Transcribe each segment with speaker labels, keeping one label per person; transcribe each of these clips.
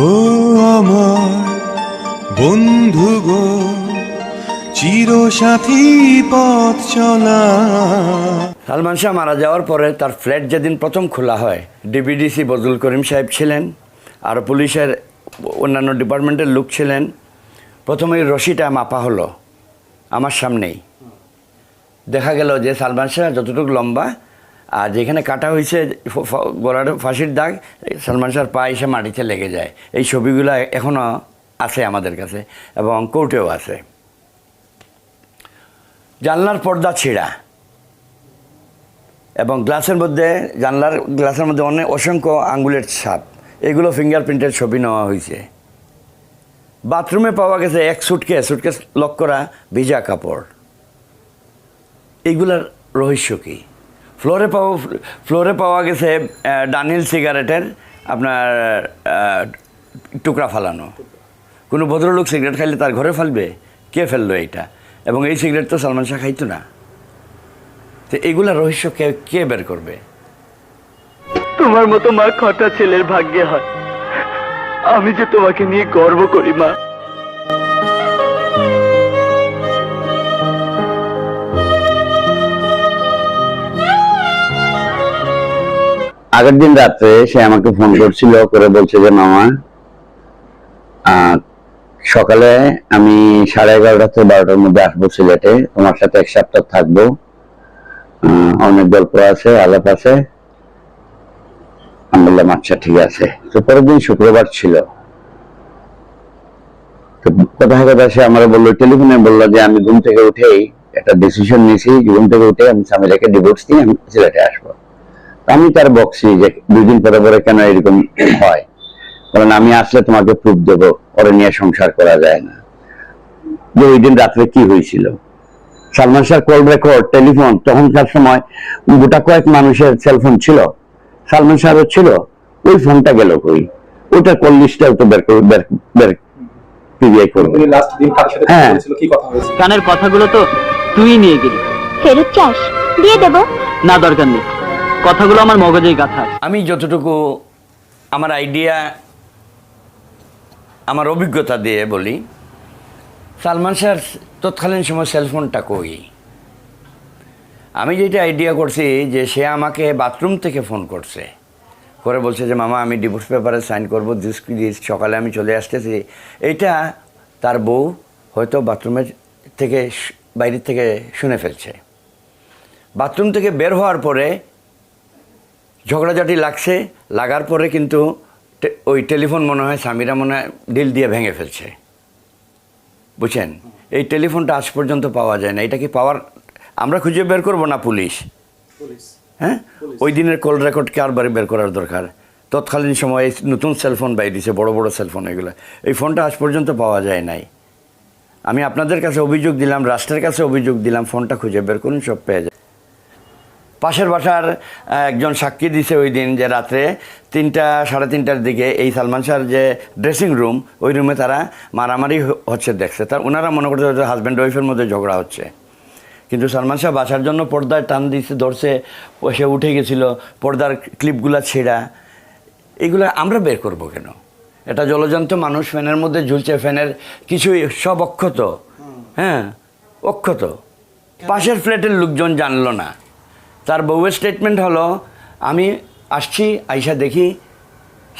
Speaker 1: ও আমার বন্ধু গো, চিরসাথী পথ চলা।
Speaker 2: সালমান শাহ মারা যাওয়ার পরে তার ফ্ল্যাট যেদিন প্রথম খোলা হয় ডিবিডিসি বজুল করিম সাহেব ছিলেন, আর পুলিশের অন্যান্য ডিপার্টমেন্টের লোক ছিলেন। প্রথমে রশিটা মাপা হলো, আমার সামনেই। দেখা গেল যে সালমান শাহ যতটুকু লম্বা আর যেখানে কাটা হয়েছে গলার ফাঁসির দাগ, সালমান শাহর পা এসে মাটিতে লেগে যায়। এই ছবিগুলো এখনও আছে আমাদের কাছে এবং কোর্টেও আছে। জানলার পর্দা ছেঁড়া এবং গ্লাসের মধ্যে, জানলার, গ্লাসের মধ্যে অনেক অসংখ্য আঙ্গুলের ছাপ। এগুলো ফিঙ্গারপ্রিন্টের ছবি নেওয়া হয়েছে। বাথরুমে পাওয়া গেছে এক সুটকে সুটকেস লক করা ভিজা কাপড়। এগুলার রহস্য কী? ফ্লোরে পাওয়া ফ্লোরে পাওয়া গেছে ডানিল সিগারেটের আপনার টুকরা ফালানো। কোনো ভদ্রলোক সিগারেট খাইলে তার ঘরে ফেলবে? কে ফেলল এইটা? এবং এই সিগারেট তো সালমান শাহ খাইতো না। তো এগুলা রহস্য কে কে বের করবে?
Speaker 3: তোমার মতো মা খটা ছেলের ভাগ্যে হয়। আমি যে তোমাকে নিয়ে গর্ব করি, মা।
Speaker 4: আগের দিন রাত্রে সে আমাকে ফোন করছিল, করে বলছে যে, মামা সকালে আমি সাড়ে এগারোটা থেকে বারোটার মধ্যে আসব সিলেটে। তোমার সাথে এক সপ্তাহ থাকব। অনেক গল্প আছে, আলাপ আছে। আমি বললাম আচ্ছা ঠিক আছে। তো পরের দিন শুক্রবার ছিল। তো কথা কথা সে আমার বলল, টেলিফোনে বলল যে, আমি ঘুম থেকে উঠেই একটা ডিসিশন নিয়েছি। ঘুম থেকে উঠে আমি স্বামীটাকে ডিভোর্স দিয়ে আমি সিলেটে আসব। আমি তার বকছি যে দুই দিন পরে পরে কেন এরকম হয়? কারণ আমি আসলে তোমাকে প্রুফ দেবো ওরে নিয়ে সংসার করা যায় না। যে ওই দিন রাত্রে কি হয়েছিল? Salman Shah call record telephone তখনকার সময় গোটা কয়েক মানুষের সেলফোন ছিল। সালমান শাহের ছিল। ওই ফোনটা গেল কই? ওটা কল লিস্টটাও তো বের করে বের পিবিআই করবে।
Speaker 5: তুমি লাস্ট দিন কার সাথে
Speaker 4: হ্যাঁ।
Speaker 5: কথা বলেছিল? কি কথা হয়েছে
Speaker 3: কানের কথাগুলো তো তুই নিয়ে গেলি।
Speaker 6: ফেরত চাস? দিয়ে দেবো।
Speaker 3: না দরকার নেই। কথাগুলো আমার মগজেই গাথা
Speaker 2: আমি যতটুকু আমার আইডিয়া আমার অভিজ্ঞতা দিয়ে বলি, সালমান শাহর তৎকালীন সময় সেলফোনটা কই? আমি যেটা আইডিয়া করছি যে সে আমাকে বাথরুম থেকে ফোন করছে। করে বলছে যে, মামা, আমি ডিভোর্স পেপারে সাইন করব দিস দিস সকালে আমি চলে আসতেছি। এইটা তার বউ হয়তো বাথরুমের থেকে বাইরের থেকে শুনে ফেলছে। বাথরুম থেকে বের হওয়ার পরে ঝগড়াঝাটি লাগছে লাগার পরে কিন্তু ওই টেলিফোন মনে হয় স্বামীরা মনে হয় ডিল দিয়ে ভেঙে ফেলছে। বুঝছেন? এই টেলিফোনটা আজ পর্যন্ত পাওয়া যায় না। এটা কি পাওয়ার আমরা খুঁজে বের করব না পুলিশ? হ্যাঁ? ওই দিনের কল রেকর্ড কারবারে বের করার দরকার? তৎকালীন সময়ে নতুন সেলফোন বাইরেছে বড় বড় সেলফোন এগুলো। এই ফোনটা আজ পর্যন্ত পাওয়া যায় নাই। আমি আপনাদের কাছে অভিযোগ দিলাম রাষ্ট্রের কাছে অভিযোগ দিলাম ফোনটা খুঁজে বের করুন সব পেয়ে যায় পাশের বাসার একজন সাক্ষী দিছে ওই দিন যে রাত্রে তিনটা সাড়ে তিনটার দিকে এই সালমান শাহর যে ড্রেসিং রুম ওই রুমে তারা মারামারি হচ্ছে দেখছে। তার ওনারা মনে করছে হয়তো হাজব্যান্ড ওয়াইফের মধ্যে ঝগড়া হচ্ছে। কিন্তু সালমান শাহ বাসার জন্য পর্দায় টান দিছে ধরছে সে উঠে গেছিল পর্দার ক্লিপগুলো ছেঁড়া। এগুলো আমরা বের করব কেন? এটা জলজন্ত মানুষ ফ্যানের মধ্যে ঝুলছে ফ্যানের কিছুই সব অক্ষত। হ্যাঁ অক্ষত। পাশের ফ্ল্যাটের লোকজন জানলো না। তার বউয়ের স্টেটমেন্ট হলো, আমি আসছি, আইসা দেখি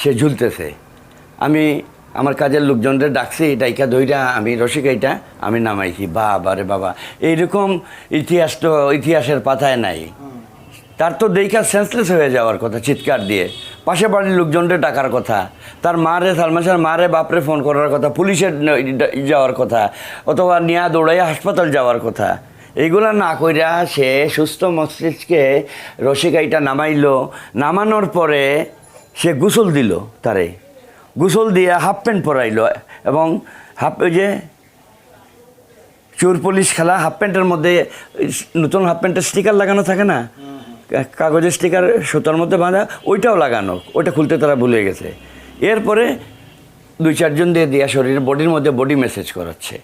Speaker 2: সে ঝুলতেছে। আমি আমার কাজের লোকজনদের ডাকছি, ডাইকা দইটা আমি রসিকাইটা আমি নামাইছি। বাবা রে বাবা, এইরকম ইতিহাস তো ইতিহাসের পাতায় নাই। তার তো দেখা সেন্সলেস হয়ে যাওয়ার কথা, চিৎকার দিয়ে। পাশে বাড়ির লোকজনদের ডাকার কথা। তার মারে সালমাসার মারে বাপরে ফোন করার কথা, পুলিশের যাওয়ার কথা, অথবা নিয়া দৌড়াইয়া হাসপাতাল যাওয়ার কথা। এইগুলা না কইরা সে সুস্থ মস্তিষ্কে রসিকাইটা নামাইলো, নামানোর পরে সে গোসল দিল তারে। গোসল দিয়ে হাফ প্যান্ট পরাইলো এবং হাফ ওই যে চোর পুলিশ খেলা হাফ প্যান্টের মধ্যে, নতুন হাফ প্যান্টের স্টিকার লাগানো থাকে না? কাগজের স্টিকার সুতার মধ্যে বাঁধা, ওইটাও লাগানো, ওইটা খুলতে তারা ভুলে গেছে। এরপরে দুই চারজন দিয়ে দেওয়া শরীরের বডির মধ্যে বডি মেসেজ করাচ্ছে।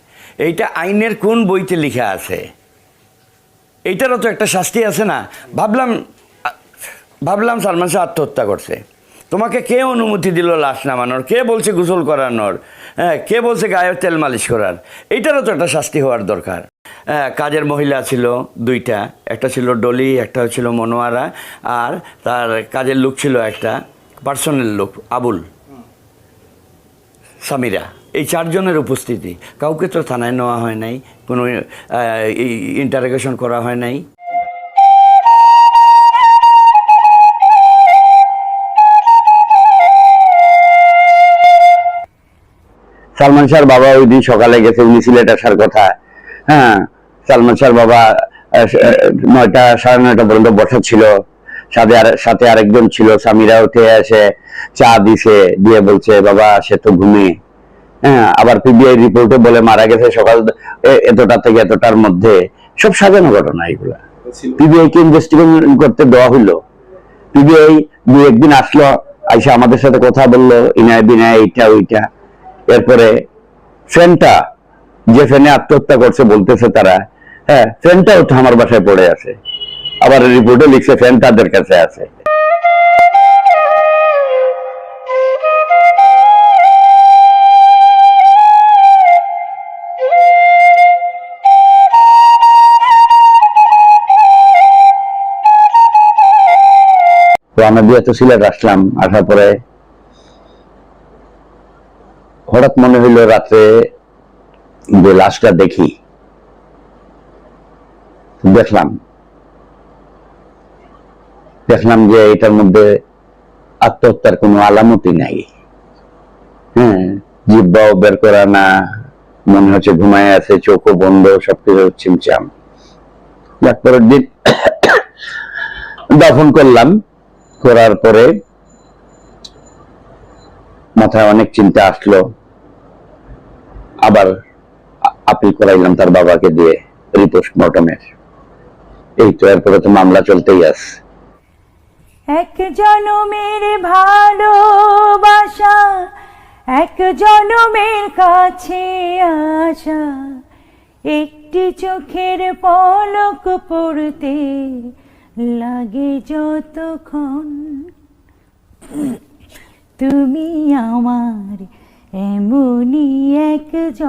Speaker 2: এইটা আইনের কোন বইতে লেখা আছে? এইটারও তো একটা শাস্তি আছে না। ভাবলাম ভাবলাম সালমান শাহ আত্মহত্যা করছে। তোমাকে কে অনুমতি দিল লাশ নামানোর? কে বলছে গোসল করানোর? হ্যাঁ কে বলছে গায়ে তেল মালিশ করার? এইটারও তো একটা শাস্তি হওয়ার দরকার। হ্যাঁ কাজের মহিলা ছিল দুইটা, একটা ছিল ডলি, একটা ছিল মনোয়ারা, আর তার কাজের লোক ছিল একটা পার্সোনাল লোক, আবুল, সামিরা। এই চারজনের উপস্থিতি। কাউকে তো থানায় নেওয়া হয় নাই, কোনো ইন্টারোগেশন করা হয় নাই।
Speaker 4: সালমান শাহর বাবা ওই দিন সকালে গেছে, উনি সিলেট আসার কথা। হ্যাঁ সালমান শাহর বাবা নয়টা, সাড়ে নয়টা পর্যন্ত বসা ছিল। সাথে আর, সাথে আরেকজন ছিল স্বামীরা উঠে এসে চা দিছে, দিয়ে বলছে, বাবা, সে তো ঘুমে। হ্যাঁ আবার পিবিআই রিপোর্টে বলে মারা গেছে সকাল এতটা থেকে এতটার মধ্যে। সব সাজানো ঘটনা এগুলা। পিবিআই কে ইনভেস্টিগেশন করতে দেওয়া হইল। পিবিআই দু একদিন আসলো, আইসা আমাদের সাথে কথা বলল, ইনায় বিনায় এইটা, ওইটা। এরপরে ফ্যানটা যে ফ্যানে আত্মহত্যা করছে বলতেছে তারা হ্যাঁ ফ্যানটাও তো আমার বাসায় পড়ে আছে। আবার রিপোর্টে লিখছে ফ্যান তাদের কাছে আছে। তো আমরা দিয়ে তো সিলেট আসলাম, আসার পরে হঠাৎ মনে হইল রাত্রে যে লাশটা দেখি। দেখলাম। দেখলাম যে এটার মধ্যে আত্মহত্যার কোনো আলামতই নাই। হ্যাঁ জিব্বাও বের করা না, মনে হচ্ছে ঘুমায় আছে, চোখও বন্ধ, সবকিছু ছিমচাম যাক, পরের দিন দাফন করলাম। করার পরে মাথায় অনেক চিন্তা আসলো। আবার আপিল করাইলাম তার বাবাকে দিয়ে রিপোস্টমর্টমের এই তো এরপরে তো মামলা চলতেই আছে।
Speaker 7: এক জনমের ভালোবাসা, এক জনমের কাছে আসা, একটি চোখের পলক পড়তে লাগে যতক্ষণ তুমি আমার এমনই একজন,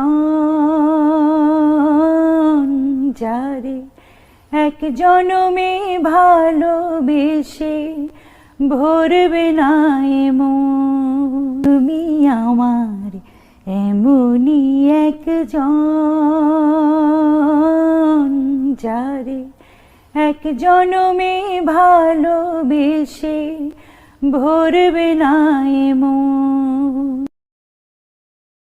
Speaker 7: যারে এক জনমে ভালোবেসে ভরবে না এমন। তুমি আমার এমনই একজন, যারে এক জনমে ভালোবেসে ভরবে না এমন